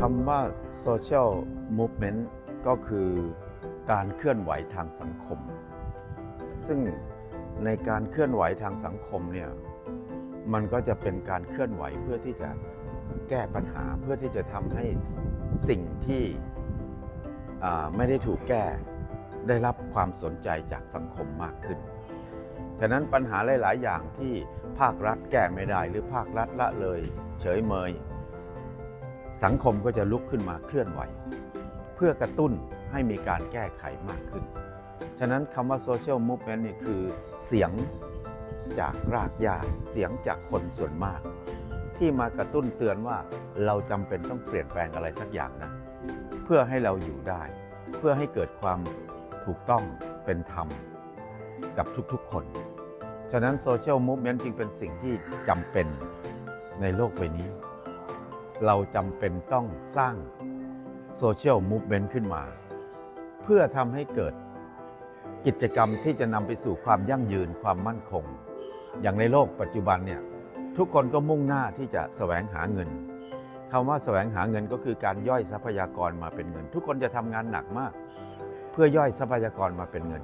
คำว่า social movement ก็คือการเคลื่อนไหวทางสังคม ซึ่งในการเคลื่อนไหวทางสังคมเนี่ยมันก็จะเป็นการเคลื่อนไหวเพื่อที่จะแก้ปัญหาเพื่อที่จะทำให้สิ่งที่ไม่ได้ถูกแก้ได้รับความสนใจจากสังคมมากขึ้น ฉะนั้นปัญหาหลาย ๆ อย่างที่ภาครัฐแก้ไม่ได้หรือภาครัฐละเลย เฉยเมย สังคมก็จะลุกขึ้นมาเคลื่อนไหว เพื่อกระตุ้นให้มีการแก้ไขมากขึ้น ฉะนั้นคำว่า social movement นี่คือเสียงจากรากหญ้าเสียงจากคนส่วนมาก ที่มากระตุ้นเตือนว่าเราจำเป็นต้องเปลี่ยนแปลงอะไรสักอย่างนะ เพื่อให้เราอยู่ได้ เพื่อให้เกิดความถูกต้องเป็นธรรม กับทุกๆคน ฉะนั้นโซเชียลมูฟเมนต์จึงเป็นสิ่งที่จำเป็นในโลกใบนี้ เราจำเป็นต้องสร้างโซเชียลมูฟเมนต์ขึ้นมา เพื่อทำให้เกิดกิจกรรมที่จะนำไปสู่ความยั่งยืนความมั่นคง อย่างในโลกปัจจุบันเนี่ยทุกคนก็มุ่งหน้าที่จะแสวงหาเงินคำว่าแสวงหาเงินก็คือการย่อยทรัพยากรมาเป็นเงิน ทุกคนจะทำงานหนักมาก เพื่อย่อยทรัพยากรมาเป็นเงิน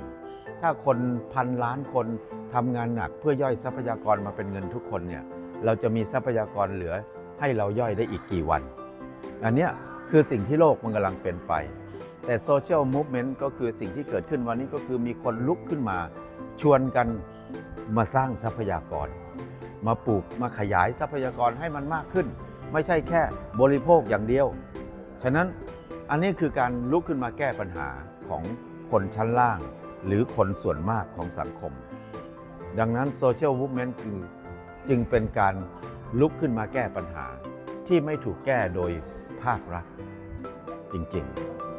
ถ้าคนพันล้านคนทำงานหนัก เพื่อย่อยทรัพยากรมาเป็นเงินทุกคนเนี่ยเราจะมีทรัพยากรเหลือ ให้เราย่อยได้อีกกี่วัน อันเนี้ยคือสิ่งที่โลกมันกำลังเป็นไป แต่โซเชียลมูฟเมนต์ก็คือสิ่งที่เกิดขึ้นวันนี้ก็คือมีคนลุกขึ้นมา ชวนกันมาสร้างทรัพยากร มาปลูกมาขยายทรัพยากรให้มันมากขึ้น ไม่ใช่แค่บริโภคอย่างเดียว ฉะนั้นอันนี้คือการลุกขึ้นมาแก้ปัญหาของคนชั้นล่าง หรือคนส่วนมากของสังคม ดังนั้นโซเชียลมูฟเมนต์จึงจึงเป็นการ ลุกขึ้นมาแก้ปัญหาที่ไม่ถูกแก้โดยภาครัฐจริง ๆ